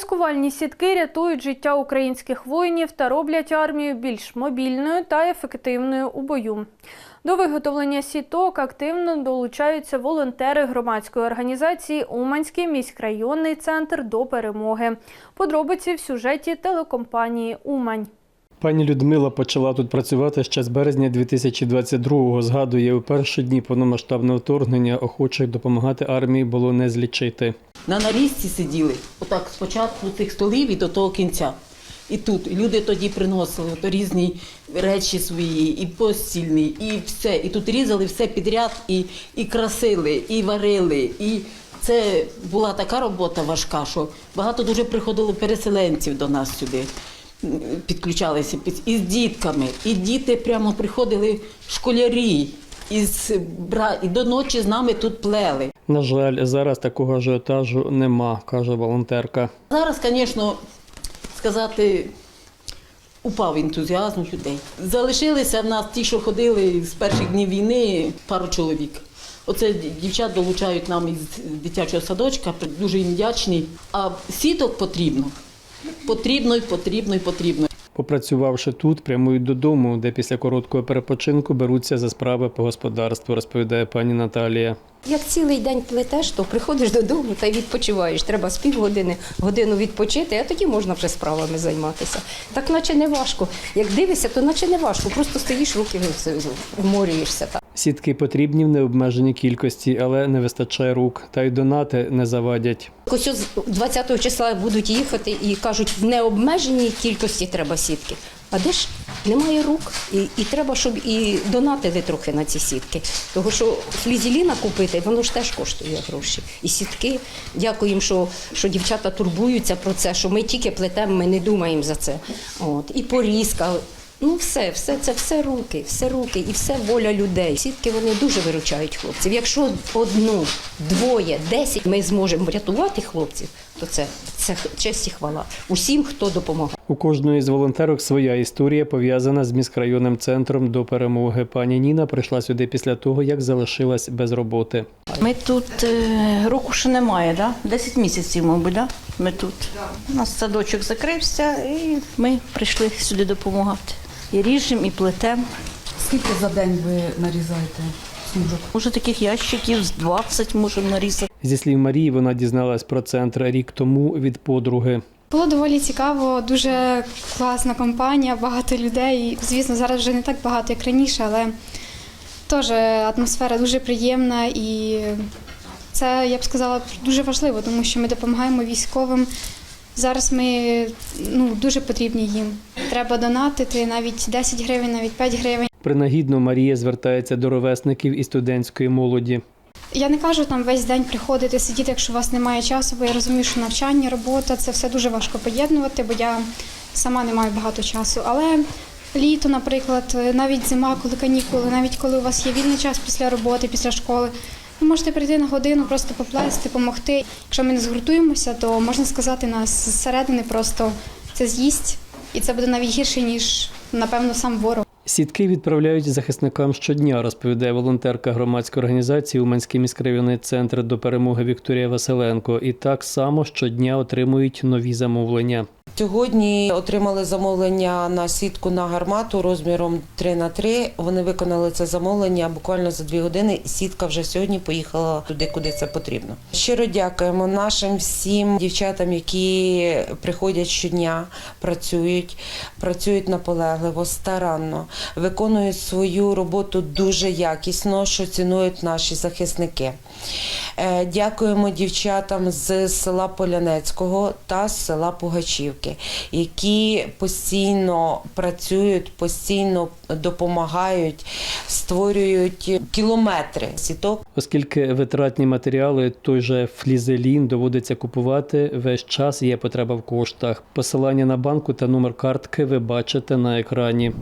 Маскувальні сітки рятують життя українських воїнів та роблять армію більш мобільною та ефективною у бою. До виготовлення сіток активно долучаються волонтери громадської організації Уманський міськрайонний центр до перемоги. Подробиці в сюжеті телекомпанії Умань. Пані Людмила почала тут працювати ще з березня 2022-го. Згадує, у перші дні повномасштабного вторгнення охочих допомагати армії було не злічити. На нарізці сиділи, отак спочатку цих столів і до того кінця. І тут люди тоді приносили ото різні речі свої, і постільні, і все. І тут різали все підряд, і, і красили, і варили. І це була така робота важка, що багато дуже приходило переселенців до нас сюди. Підключалися під- і з дітками. І діти прямо приходили школярі. І, з, бра- і до ночі з нами тут плели. На жаль, зараз такого ажіотажу нема, каже волонтерка. Зараз, звісно, сказати, упав ентузіазм людей. Залишилися в нас ті, що ходили з перших днів війни, пару чоловік. Оце дівчат долучають нам із дитячого садочка, дуже їм вдячні. А сіток потрібно. Потрібно і потрібно і потрібно. Попрацювавши тут, прямують додому, де після короткого перепочинку беруться за справи по господарству, розповідає пані Наталія. Як цілий день плетеш, то приходиш додому та й відпочиваєш. Треба з півгодини, годину відпочити, а тоді можна вже справами займатися. Так наче не важко. Як дивишся, то наче не важко. Просто стоїш, руки вморюєшся. Сітки потрібні в необмеженій кількості, але не вистачає рук, та й донати не завадять. Ось ось 20 числа будуть їхати і кажуть, в необмеженій кількості треба сітки. А де ж немає рук, і, і треба, щоб і донатили трохи на ці сітки. Тому що флізеліна купити, воно ж теж коштує гроші. І сітки. Дякуємо, що, що дівчата турбуються про це, що ми тільки плетемо, ми не думаємо за це. От. І порізка. Ну, все, все це все руки, все руки і все воля людей. Сітки вони дуже виручають хлопців. Якщо одну, двоє, десять ми зможемо врятувати хлопців, то це, це честь і хвала усім, хто допомагає. У кожної з волонтерок своя історія пов'язана з міськрайонним центром до перемоги. Пані Ніна прийшла сюди після того, як залишилась без роботи. Ми тут е, року ще немає, да? 10 місяців, мабуть, да? ми тут. У нас садочок закрився і ми прийшли сюди допомагати. І ріжемо, і плетемо. Скільки за день ви нарізаєте смужок? Може таких ящиків з 20 можемо нарізати. Зі слів Марії, вона дізналась про центр рік тому від подруги. Було доволі цікаво, дуже класна компанія, багато людей. Звісно, зараз вже не так багато, як раніше, але теж атмосфера дуже приємна і це, я б сказала, дуже важливо, тому що ми допомагаємо військовим. Зараз ми ну, дуже потрібні їм. Треба донатити навіть 10 гривень, навіть 5 гривень. Принагідно Марія звертається до ровесників і студентської молоді. Я не кажу там весь день приходити, сидіти, якщо у вас немає часу, бо я розумію, що навчання, робота це все дуже важко поєднувати, бо я сама не маю багато часу. Але літо, наприклад, навіть зима, коли канікули, навіть коли у вас є вільний час після роботи, після школи, ви можете прийти на годину, просто поплести, допомогти. Якщо ми не згуртуємося, то можна сказати, нас зсередини просто це з'їсть, і це буде навіть гірше, ніж напевно сам ворог. Сітки відправляють захисникам щодня, розповідає волонтерка громадської організації Уманський міськрайонний центр до перемоги Вікторія Василенко. І так само щодня отримують нові замовлення. Сьогодні отримали замовлення на сітку на гармату розміром 3 на 3 Вони виконали це замовлення буквально за дві години. Сітка вже сьогодні поїхала туди, куди це потрібно. Щиро дякуємо нашим всім дівчатам, які приходять щодня, працюють, працюють наполегливо, старанно, виконують свою роботу дуже якісно, що цінують наші захисники. Е, Дякуємо дівчатам з села Полянецького та з села Пугачівки, які постійно працюють, постійно допомагають, створюють кілометри сіток. Оскільки витратні матеріали, той же флізелін доводиться купувати, весь час є потреба в коштах. Посилання на банку та номер картки ви бачите на екрані.